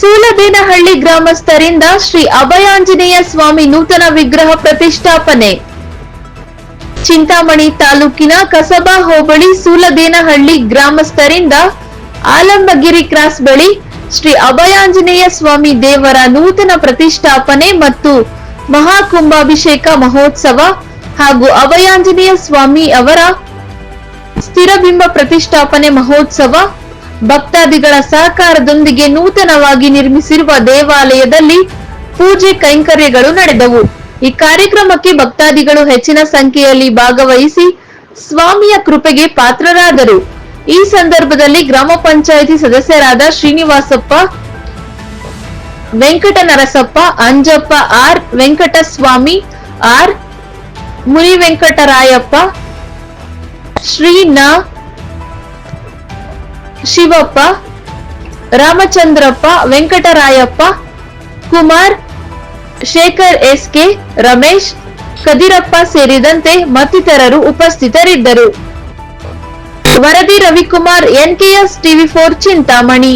ಸೂಲದೇನಹಳ್ಳಿ ಗ್ರಾಮಸ್ಥರಿಂದ ಶ್ರೀ ಅಭಯಾಂಜನೇಯ ಸ್ವಾಮಿ ನೂತನ ವಿಗ್ರಹ ಪ್ರತಿಷ್ಠಾಪನೆ. ಚಿಂತಾಮಣಿ ತಾಲೂಕಿನ ಕಸಬಾ ಹೋಬಳಿ ಸೂಲದೇನಹಳ್ಳಿ ಗ್ರಾಮಸ್ಥರಿಂದ ಆಲಂಬಗಿರಿ ಕ್ರಾಸ್ ಬಳಿ ಶ್ರೀ ಅಭಯಾಂಜನೇಯ ಸ್ವಾಮಿ ದೇವರ ನೂತನ ಪ್ರತಿಷ್ಠಾಪನೆ ಮತ್ತು ಮಹಾಕುಂಭಾಭಿಷೇಕ ಮಹೋತ್ಸವ ಹಾಗೂ ಅಭಯಾಂಜನೇಯ ಸ್ವಾಮಿ ಅವರ ಸ್ಥಿರಬಿಂಬ ಪ್ರತಿಷ್ಠಾಪನೆ ಮಹೋತ್ಸವ ಭಕ್ತಾದಿಗಳ ಸಹಕಾರದೊಂದಿಗೆ ನೂತನವಾಗಿ ನಿರ್ಮಿಸಿರುವ ದೇವಾಲಯದಲ್ಲಿ ಪೂಜೆ ಕೈಂಕರ್ಯಗಳು ನಡೆದವು. ಈ ಕಾರ್ಯಕ್ರಮಕ್ಕೆ ಭಕ್ತಾದಿಗಳು ಹೆಚ್ಚಿನ ಸಂಖ್ಯೆಯಲ್ಲಿ ಭಾಗವಹಿಸಿ ಸ್ವಾಮಿಯ ಕೃಪೆಗೆ ಪಾತ್ರರಾದರು. ಈ ಸಂದರ್ಭದಲ್ಲಿ ಗ್ರಾಮ ಪಂಚಾಯಿತಿ ಸದಸ್ಯರಾದ ಶ್ರೀನಿವಾಸಪ್ಪ ವೆಂಕಟ ನರಸಪ್ಪ ಅಂಜಪ್ಪ ಆರ್, ವೆಂಕಟಸ್ವಾಮಿ ಆರ್ ಮುನಿ ವೆಂಕಟರಾಯಪ್ಪ ಶ್ರೀನ ಶಿವಪ್ಪ, ರಾಮಚಂದ್ರಪ್ಪ, ವೆಂಕಟರಾಯಪ್ಪ, ಕುಮಾರ್, ಶೇಖರ್ ಎಸ್ ಕೆ ರಮೇಶ್, ಕದಿರಪ್ಪ ಸೇರಿದಂತೆ ಮತ್ತಿತರರು ಉಪಸ್ಥಿತರಿದ್ದರು. ವರದಿ Ravikumar, NKS TV four Chintamani.